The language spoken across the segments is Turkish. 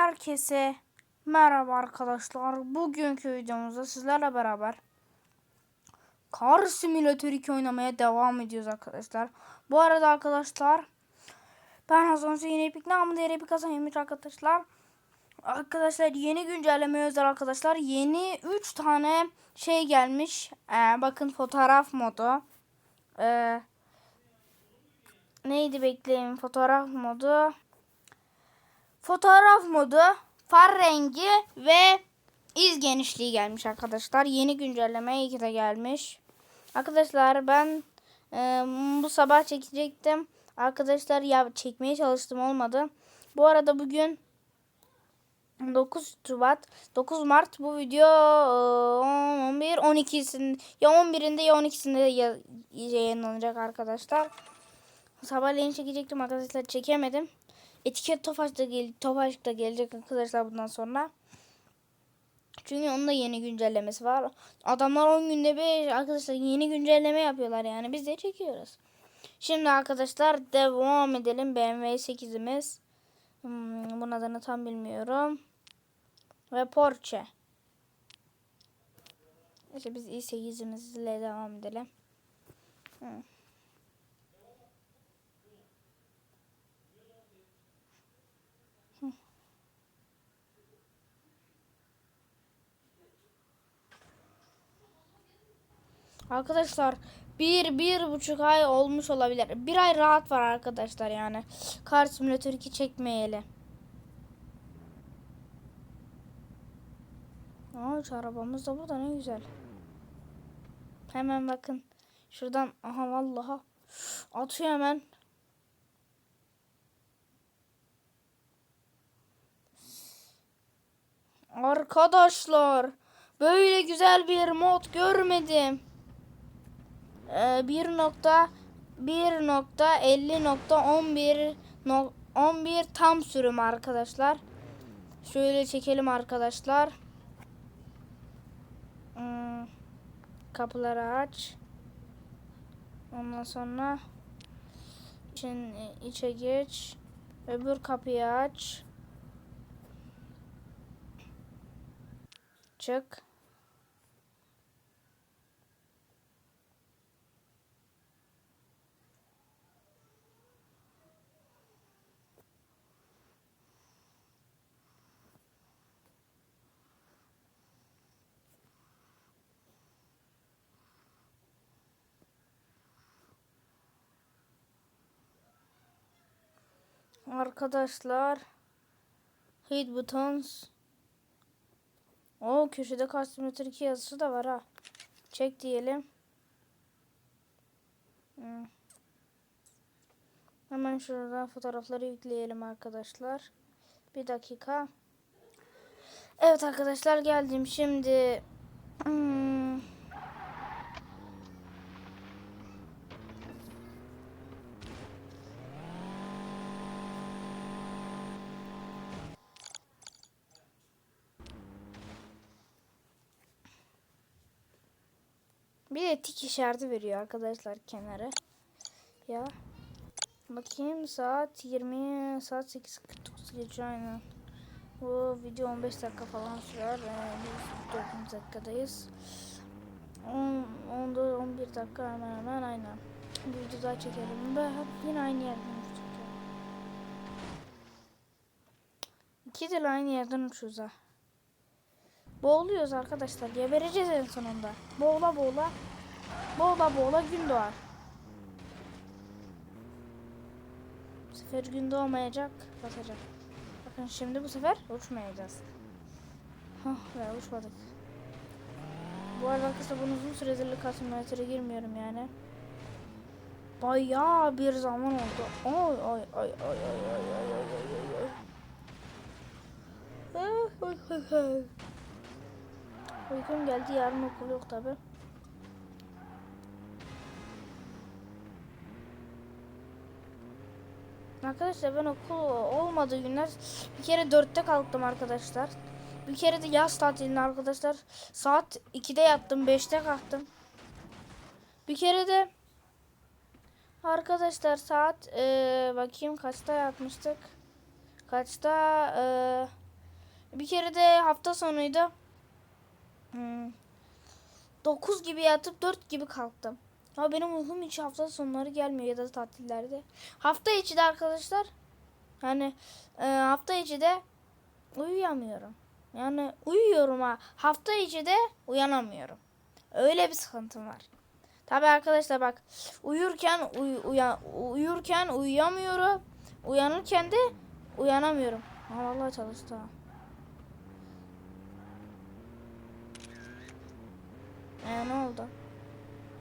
Herkese merhaba arkadaşlar. Bugünkü videomuzda sizlerle beraber Car Simulator 2 oynamaya devam ediyoruz arkadaşlar. Bu arada arkadaşlar ben az önce yeni Epic namı diğer Epic kazanıyormuş arkadaşlar. Arkadaşlar yeni güncelleme özel arkadaşlar. Yeni 3 tane şey gelmiş. Ee, bakın fotoğraf modu. Ee, neydi bekleyin fotoğraf modu. Fotoğraf modu, far rengi ve iz genişliği gelmiş arkadaşlar. Yeni güncelleme iyi ki de gelmiş. Arkadaşlar ben e, bu sabah çekecektim. Arkadaşlar ya çekmeye çalıştım olmadı. Bu arada bugün 9 Şubat 9 Mart bu video e, 11 12'sinde ya 11'inde ya 12'sinde ya- yayınlanacak arkadaşlar. Sabahleyin çekecektim arkadaşlar çekemedim. Etiket Tofaş da, gel Tofaş da gelecek arkadaşlar bundan sonra. Çünkü onun da yeni güncellemesi var. Adamlar 10 günde bir arkadaşlar yeni güncelleme yapıyorlar yani biz de çekiyoruz. Şimdi arkadaşlar devam edelim. BMW 8'imiz. Hmm, bunun adını tam bilmiyorum. Ve Porsche. İşte biz i8'imizle devam edelim. Hı. Arkadaşlar bir, bir buçuk ay olmuş olabilir. Bir ay rahat var arkadaşlar yani. Kar Simulator 2 çekmeyeli. Aa, şu arabamız da burada ne güzel. Hemen bakın. Şuradan aha vallaha atıyor hemen. Arkadaşlar böyle güzel bir mod görmedim. Ee, 1.1.50.11 no- 11 tam sürüm arkadaşlar. Şöyle çekelim arkadaşlar. Hmm, kapıları aç. Ondan sonra için içe geç. Öbür kapıyı aç. Çık. Arkadaşlar Hit buttons O köşede Customer 2 yazısı da var ha. Çek diyelim. Hmm. Hemen şuradan fotoğrafları yükleyelim arkadaşlar. Bir dakika. Evet arkadaşlar geldim şimdi. Hmm. Bir de tik işareti veriyor arkadaşlar kenara. Ya. Bakayım saat 20 saat 8.49 geçiyor aynen. Bu video 15 dakika falan sürer. Ee, biz 4. dakikadayız. 10, 10, 11 dakika hemen hemen aynen. Bir video daha çekelim. Ben yine aynı yerden uçtuk. İki de aynı yerden uçuyoruz ha. Boğuluyoruz arkadaşlar. Gebereceğiz en sonunda. Boğula boğula. Boğula boğula gün doğar. Bu sefer gün doğmayacak. Batacak. Bakın şimdi bu sefer uçmayacağız. Hah ve uçmadık. Bu arada arkadaşlar bunun uzun süredir kasımlatıra girmiyorum yani. Bayağı bir zaman oldu. Ay ay ay ay ay ay. Ah, ay, ay, ay. Uykum geldi yarın okul yok tabi. Arkadaşlar ben okul olmadığı günler bir kere dörtte kalktım arkadaşlar. Bir kere de yaz tatilinde arkadaşlar saat 2'de yattım 5'te kalktım. Bir kere de arkadaşlar saat eee, bakayım kaçta yatmıştık. Kaçta eee Bir kere de hafta sonuydu. Hmm. 9 gibi yatıp 4 gibi kalktım. Ya benim uykum hiç hafta sonları gelmiyor ya da tatillerde. Hafta içi de arkadaşlar yani e, hafta içi de uyuyamıyorum. Yani uyuyorum ha. Hafta içi de uyanamıyorum. Öyle bir sıkıntım var. Tabi arkadaşlar bak uyurken uy, uya- uyurken uyuyamıyorum. Uyanırken de uyanamıyorum. Ha vallahi çalıştı ha. Ee, ne oldu?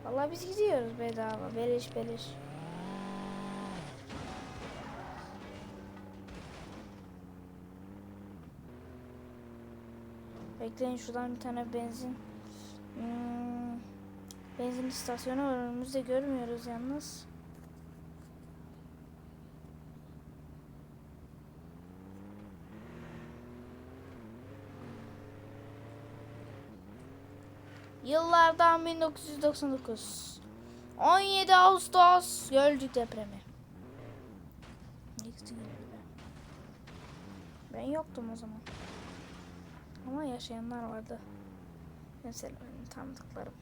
Vallahi biz gidiyoruz bedava. Beleş beleş. Bekleyin şuradan bir tane benzin. Hmm, benzin istasyonu var önümüzde görmüyoruz yalnız. Yıllardan 1999. 17 Ağustos Gölcük depremi. Ben yoktum o zaman. Ama yaşayanlar vardı. Mesela benim tanıdıklarım.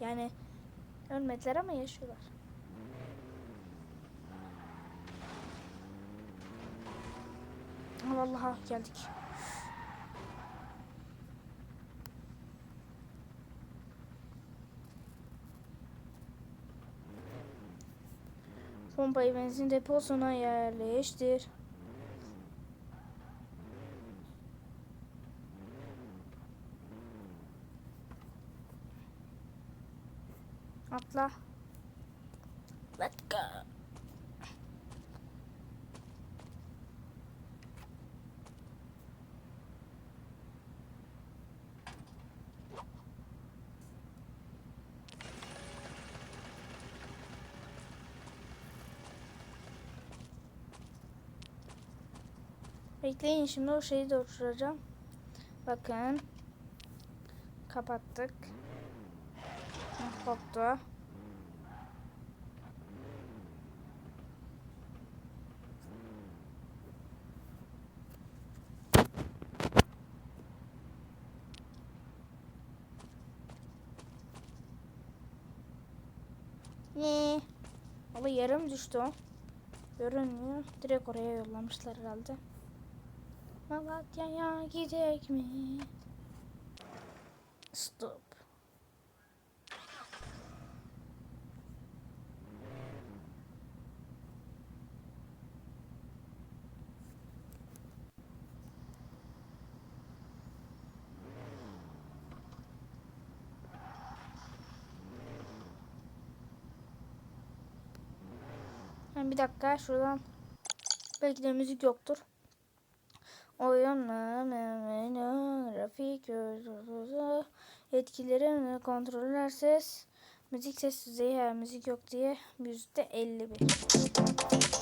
Yani ölmediler ama yaşıyorlar. Ha, Vallahi geldik. Pompayı benzin deposuna yerleştir. Atla. Bekleyin şimdi o şeyi de uçuracağım. Bakın. Kapattık. Hah, Koptu. Ne? Valla yarım düştü o. Görünmüyor. Direkt oraya yollamışlar herhalde. Malatya'ya gidecek mi? Stop. Ha, bir dakika şuradan belki de müzik yoktur. Oyunla grafik etkileri kontroller ses müzik ses düzeyi her müzik yok diye yüzde 51.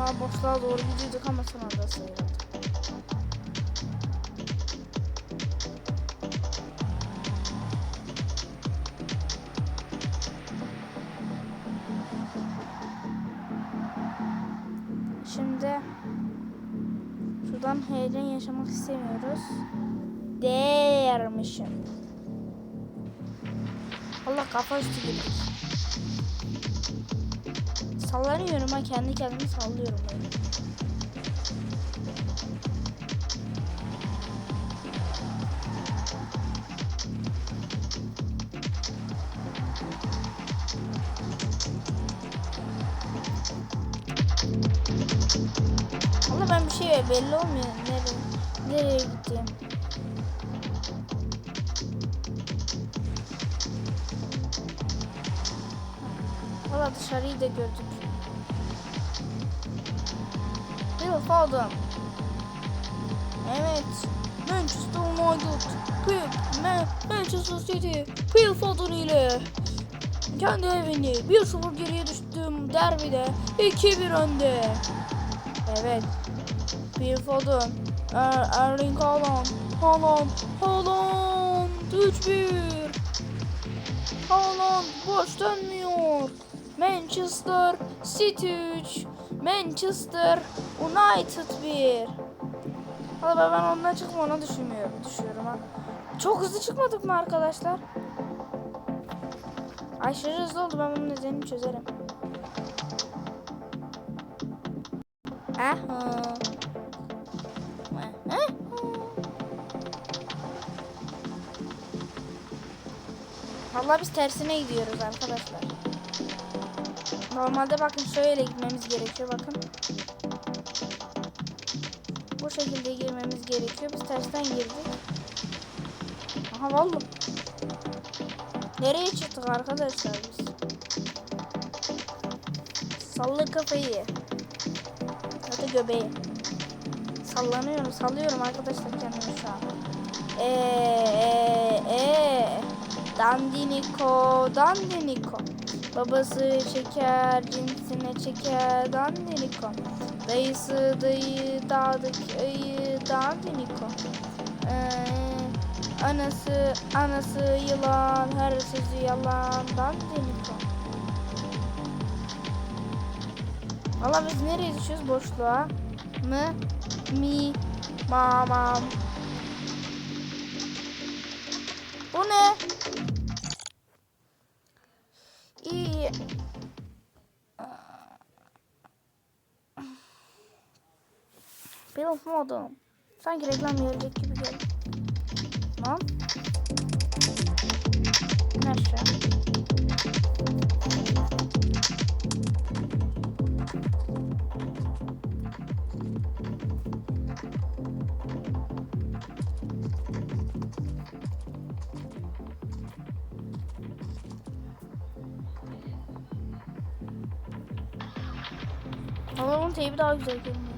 Allah boşluğa doğru gidiyorduk ama sonra da sıyrıldı. Şimdi şuradan heyecan yaşamak istemiyoruz. Değermişim. Allah kafa üstü girdik. Sallanıyorum ha kendi kendime sallıyorum böyle. Valla ben bir şey belli olmuyor nereye, nereye gittiğim. Valla dışarıyı da gördük. Phil Foden. Evet. Manchester United. Pep. Ma Manchester City. Phil ile kendi evini 1-0 geriye düştüm derbide 2-1 önde. Evet. Phil Foden, er Erling Haaland, Haaland, Haaland 3-1. Haaland boş dönmüyor. Manchester City 3, Manchester United 1. Valla ben ondan çıkma ona düşünmüyorum, düşüyorum ha. Çok hızlı çıkmadık mı arkadaşlar? Aşırı hızlı oldu ben bunun nedenini çözerim. Aha. Aha. Vallahi biz tersine gidiyoruz arkadaşlar. Normalde bakın şöyle gitmemiz gerekiyor bakın. Bu şekilde girmemiz gerekiyor. Biz tersten girdik. Aha vallahi. Nereye çıktık arkadaşlar biz? Salla kafayı. Ya da göbeği. Sallanıyorum, sallıyorum arkadaşlar kendimi şu an. Eee, eee, Dandiniko, dandiniko. Babası çeker, cinsine çeker, dandiniko. Dayısı dayı, dağdık ayı, dandiniko. Ee, anası, anası yılan, her sözü yalan, dandiniko. Valla biz nereye düşüyoruz boşluğa? Mı? Mi? Mamam. Bu ne? İyi. Benim modum. Sanki reklam gelecek gibi geldi. Lan. İn Ama bunun teybi daha güzel görünüyor.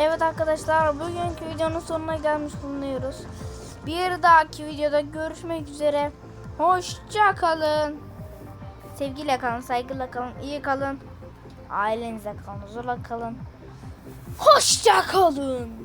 Evet arkadaşlar bugünkü videonun sonuna gelmiş bulunuyoruz. Bir dahaki videoda görüşmek üzere. Hoşça kalın. Sevgiyle kalın, saygıyla kalın, iyi kalın. Ailenize kalın, huzurla kalın. Hoşça kalın.